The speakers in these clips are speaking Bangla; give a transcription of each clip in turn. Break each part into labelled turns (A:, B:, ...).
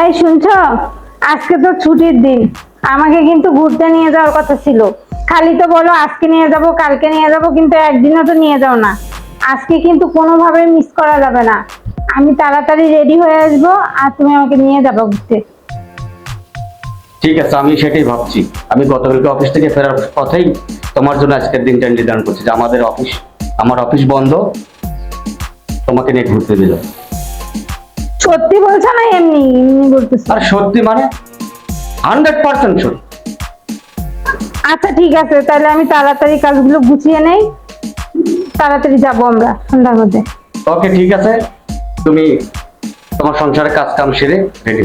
A: এই, শুনছো? আজকে তো ছুটির দিন। আমাকে কিন্তু ঘুরতে নিয়ে যাওয়ার কথা ছিল। খালি তো বলো আজকে নিয়ে যাব, কালকে নিয়ে যাব, কিন্তু একদিনও তো নিয়ে যাও না। আজকে কিন্তু কোনোভাবে মিস করা যাবে না। আমি তাড়াতাড়ি রেডি হয়ে আসব আর তুমি আমাকে নিয়ে যাব ঘুরতে।
B: ঠিক আছে, আমি সেটাই ভাবছি। আমি গতকালকে অফিস থেকে ফেরার পথেই তোমার জন্য আজকের দিনটা নির্ধারণ করছি যে আমাদের অফিস আমার অফিস বন্ধ। তোমাকে নিয়ে ঘুরতে দিল
A: সত্যি বলছো না এমনি এমনি বলতেছো।
B: আর সত্যি মানে? হান্ড্রেড পার্সেন্ট সত্যি।
A: আচ্ছা ঠিক আছে তাহলে আমি তাড়াতাড়ি কাজগুলো গুছিয়ে নেই। তাড়াতাড়ি যাব আমরা সন্ধ্যার মধ্যে।
B: ওকে ঠিক আছে। তুমি তোমার সংসারের কাজ কাম সেরে রেডি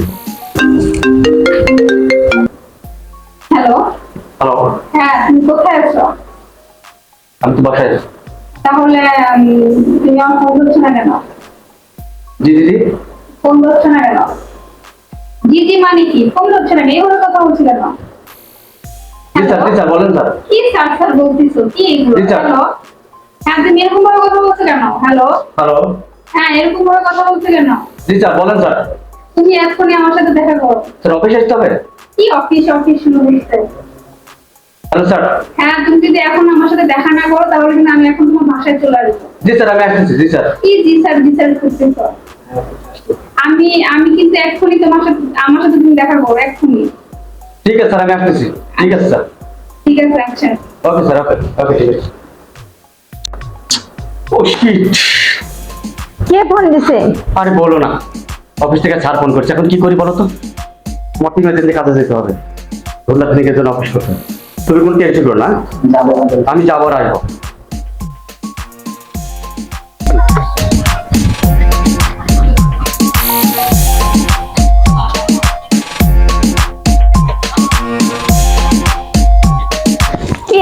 C: হ্যালো
B: হ্যালো
C: হ্যাঁ তুমি কোথায় আছো?
B: আমি তো বাসায় আছি।
C: তাহলে তুমি আমার ফোন ধরছো না কেন?
B: জি দিদি
C: ফোন ধরছো না কেন? জি জি মানে কি? ফোন ধরছো না কেন? কথা বলছি কেন?
B: স্যার স্যার বলেন স্যার।
C: কি স্যার স্যার বলতেছো? কি এগুলো? হ্যালো হ্যাঁ তুমি এরকম ভাবে কথা বলছো কেন? হ্যালো
B: হ্যালো
C: হ্যাঁ এরকম ভাবে কথা বলছো কেন?
B: জি স্যার বলেন স্যার।
C: তুমি এক্ষুনি আমার সাথে দেখা করো।
B: স্যার অফিসে আসতে হবে?
C: কি অফিস? অফিস শুরু হয়েছে।
B: Hello sir.
C: হ্যাঁ তুমি যদি এখন আমার সাথে দেখা না করো তাহলে কিন্তু আমি এখন তোমার বাসায় চলে আসব।
B: জি স্যার আমি জি স্যার।
C: কি জি স্যার জি স্যার করতেছো আমি আমি কিন্তু এক্ষুনি তোমার সাথে আমার সাথে তুমি দেখা করো এক্ষুনি।
B: ঠিক আছে স্যার আমি আসতেছি। ঠিক আছে স্যার।
C: ঠিক আছে আচ্ছা
B: ওকে স্যার ওকে ওকে ঠিক আছে। ও শিট
A: কে ফোন দিছে?
B: আরে বলো না। অফিস থেকে ছাড় ফোন করছে। এখন কি করি বলো তো? আমার তিন কাজে যেতে হবে। থেকে জন্য অফিস করতে তুমি কোন টেনশন করো না। আমি যাব আর আসব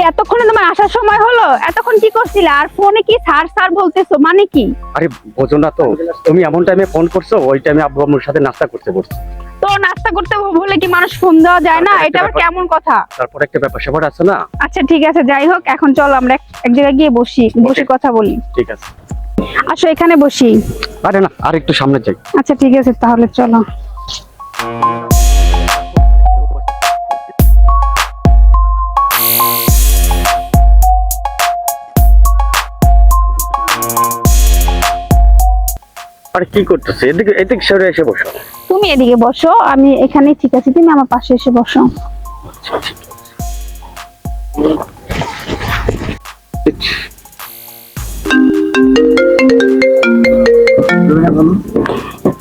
D: এতক্ষণে তোমার আসার সময় হলো? এতক্ষণ কি করছিলে? আর ফোনে কি স্যার স্যার বলতেছো? মানে কি?
B: আরে বোঝো না তো তুমি এমন টাইমে ফোন করছ ওই টাইমে আব্বু আম্মুর সাথে নাস্তা করতে বসছো।
D: তো নাস্তা করতে বলে কি মানুষ ফোন দেওয়া যায় না? এটা আবার কেমন কথা?
B: তারপর একটা ব্যাপার স্যাপার আছে না?
D: আচ্ছা ঠিক আছে যাই হোক এখন চলো আমরা এক- এক জায়গায় গিয়ে বসি বসে কথা বলি।
B: ঠিক আছে।
D: আসো এখানে বসি।
B: আরে না আর একটু সামনে যাই।
D: আচ্ছা ঠিক আছে তাহলে চলো।
B: আরে কি করতেছে? এদিকে এদিকে সরে এসে বসো।
D: তুমি এদিকে বসো আমি এখানেই ঠিক আছি। তুমি আমার পাশে এসে বসো।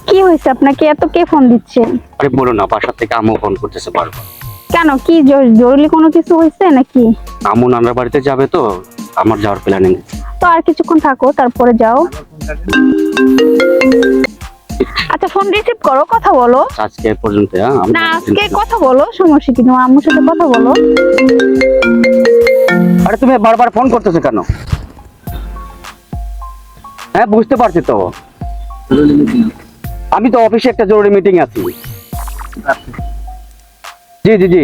D: কি হয়েছে আপনাকে? এত কে ফোন দিচ্ছে?
B: আরে বলো না বাসা থেকে আম্মু ফোন করতেছে বারবার।
D: কেন? কি জরুরি কোনো কিছু হয়েছে নাকি?
B: আম্মু নানার বাড়িতে যাবে তো আমার যাওয়ার প্ল্যানিং
D: তো আর কিছুক্ষণ থাকো তারপরে যাও। আচ্ছা ফোন রিসিভ করো কথা বলো।
B: আজকে পর্যন্ত হ্যাঁ?
D: না আজকে কথা বলো সমস্যা কি তোমার আম্মুর সাথে কথা বলো।
B: আরে তুমি বারবার ফোন করতেছো কেন? হ্যাঁ বুঝতে পারছি তো। আমি তো অফিসে একটা জরুরি মিটিং আছি। জি জি জি।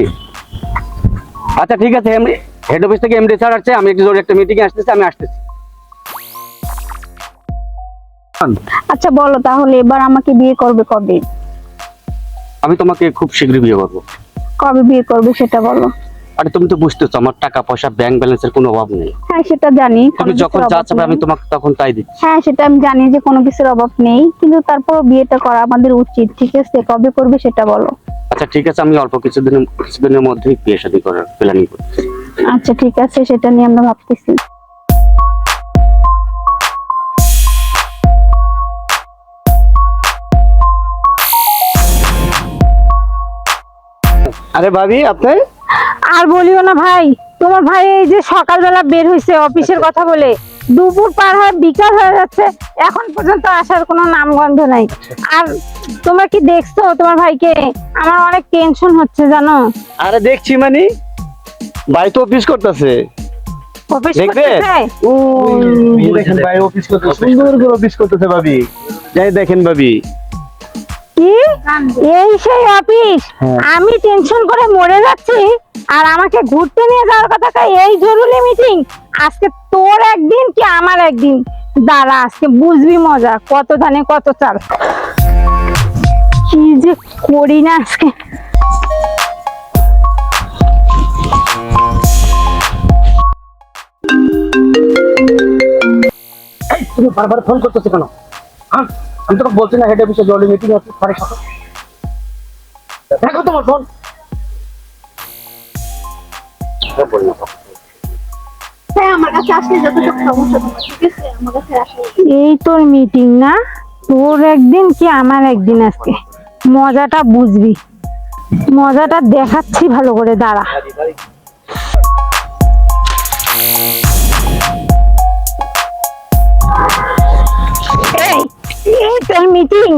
B: আচ্ছা ঠিক আছে হেড অফিস থেকে এমডি স্যার আসছে আমি একটা জরুরি একটা মিটিং এ আসতেছি আমি আসতেছি।
D: আচ্ছা বলো তাহলে এবার আমাকে বিয়ে করবে কবে?
B: আমি তোমাকে খুব শীঘ্রই বিয়ে করব।
D: কবে বিয়ে করবে সেটা বলো।
B: আরে তুমি তো বুঝতেছো আমার টাকা পয়সা ব্যাংক ব্যালেন্সের কোনো অভাব নেই।
D: হ্যাঁ সেটা জানি
B: তুমি যখন যা চাবে আমি তোমাকে তখন তাই দিচ্ছি।
D: হ্যাঁ সেটা আমি জানি যে কোনো কিছুর অভাব নেই কিন্তু তারপর বিয়েটা করা আমাদের উচিত ঠিক আছে? কবে করবে সেটা বলো।
B: আচ্ছা ঠিক আছে আমি অল্প কিছুদিন কিছুদিনের মধ্যেই বিয়ে শাদী করার প্ল্যানিং করছি।
D: আচ্ছা ঠিক আছে সেটা নিয়ে আমরা ভাবতেছি।
B: আরে ভাবি আপনি
A: আর বলিও না ভাই তোমার ভাই এই যে সকালবেলা বের হয়েছে অফিসের কথা বলে দুপুর পার হয় বিকাল হয়ে যাচ্ছে এখন পর্যন্ত আসার কোনো নামগন্ধ নাই। আর তোমরা কি দেখছ তোমার ভাইকে? আমার অনেক টেনশন হচ্ছে জানো?
E: আরে দেখছি মানে ভাই তো অফিস করতেছে।
A: অফিস? করতেছে?
E: ওই দেখেন ভাই অফিস করতেছে। সুন্দর করে অফিস করতেছে ভাবি। যাই দেখেন ভাবি।
A: কি? এই সেই অফিস
E: হ্যাঁ।
A: আমি টেনশন করে মরে যাচ্ছি আর আমাকে ঘুরতে নিয়ে যাওয়ার কথা এই জরুরি মিটিং আজকে তোর একদিন কি আমার একদিন? দাঁড়া আজকে বুঝবি মজা কত ধানে কত চাল। কি যে করি না আজকে।
E: তুমি বারবার ফোন করতেছো কেন? হ্যাঁ? আমি তোমাকে বলছি না হেড অফিসে জরুরি মিটিং আছে সাড়ে সাথে। দেখো তোমার ফোন
D: হ্যাঁ তোমার আসলে
A: এই তোর মিটিং না তোর একদিন কি আমার একদিন আজকে? মজাটা বুঝবি। মজাটা দেখাচ্ছি ভালো করে দাঁড়া। এই তোর মিটিং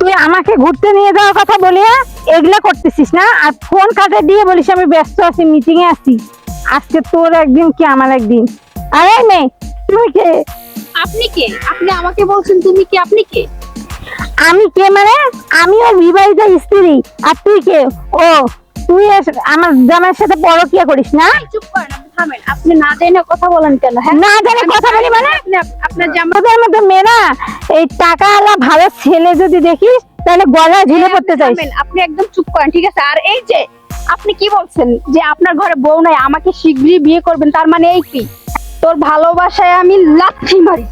A: তুই আমাকে ঘুরতে নিয়ে যাওয়ার কথা বলিয়া এগুলা করতেছিস না? আর ফোন কাটে দিয়ে বলিস আমি ব্যস্ত আছি মিটিং এ আছি। আজকে তোর একদিন কি আমার একদিন? আরে মেয়ে তুমি কে?
D: আপনি কে? আপনি আমাকে বলছেন তুমি কি? আপনি কে?
A: আমি কে মানে? আমিও বিবাহিত স্ত্রী। আর তুই কে? ও তুই আমার জামাইয়ের সাথে পরকিয়া করিস না?
D: চুপ করেন আপনি থামেন আপনি না জেনে কথা বলেন কেন হ্যাঁ?
A: না জেনে কথা বলি মানে?
D: আপনার
A: মধ্যে মেয়েরা এই টাকাওয়ালা ভালো ছেলে যদি দেখিস তাহলে গলা ঝুলে পড়তে চাইস।
D: আপনি একদম চুপ করেন ঠিক আছে? আর এই যে আপনি কি বলছেন যে আপনার ঘরে বউ নাই আমাকে শীঘ্রই বিয়ে করবেন তার মানে এই কি? তোর ভালোবাসায় আমি লাথি মারি।